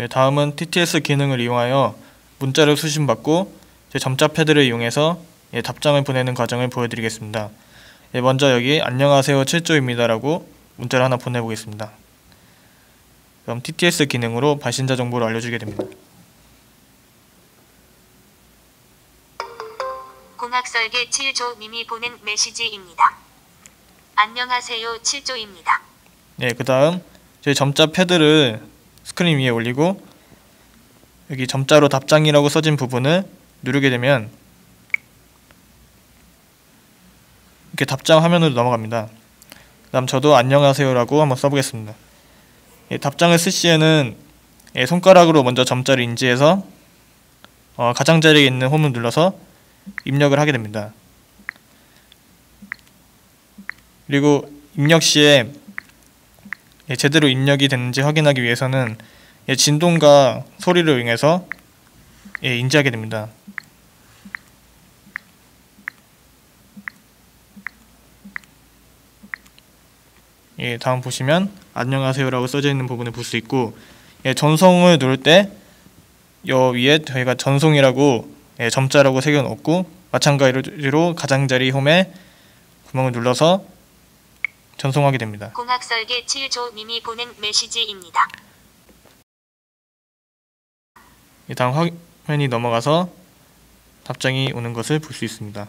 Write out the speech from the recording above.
예, 다음은 TTS 기능을 이용하여 문자를 수신받고 제 점자 패드를 이용해서 예, 답장을 보내는 과정을 보여드리겠습니다. 예, 먼저 여기 안녕하세요 7조입니다 라고 문자를 하나 보내보겠습니다. 그럼 TTS 기능으로 발신자 정보를 알려주게 됩니다. 공학설계 7조 님이 보낸 메시지입니다. 안녕하세요 7조입니다. 네, 그 다음 제 점자 패드를 스크린 위에 올리고 여기 점자로 답장이라고 써진 부분을 누르게 되면 이렇게 답장 화면으로 넘어갑니다. 그 다음 저도 안녕하세요라고 한번 써보겠습니다. 예, 답장을 쓸 시에는 예, 손가락으로 먼저 점자를 인지해서 어, 가장자리에 있는 홈을 눌러서 입력을 하게 됩니다. 그리고 입력 시에 예, 제대로 입력이 됐는지 확인하기 위해서는 예, 진동과 소리를 이용해서 예, 인지하게 됩니다. 예, 다음 보시면 안녕하세요라고 써져 있는 부분을 볼 수 있고 예, 전송을 누를 때 여 위에 저희가 전송이라고 예, 점자라고 새겨 놓고 마찬가지로 가장자리 홈에 구멍을 눌러서 전송하게 됩니다. 공학설계 7조 님이 보낸 메시지입니다. 이 다음 화면이 넘어가서 답장이 오는 것을 볼 수 있습니다.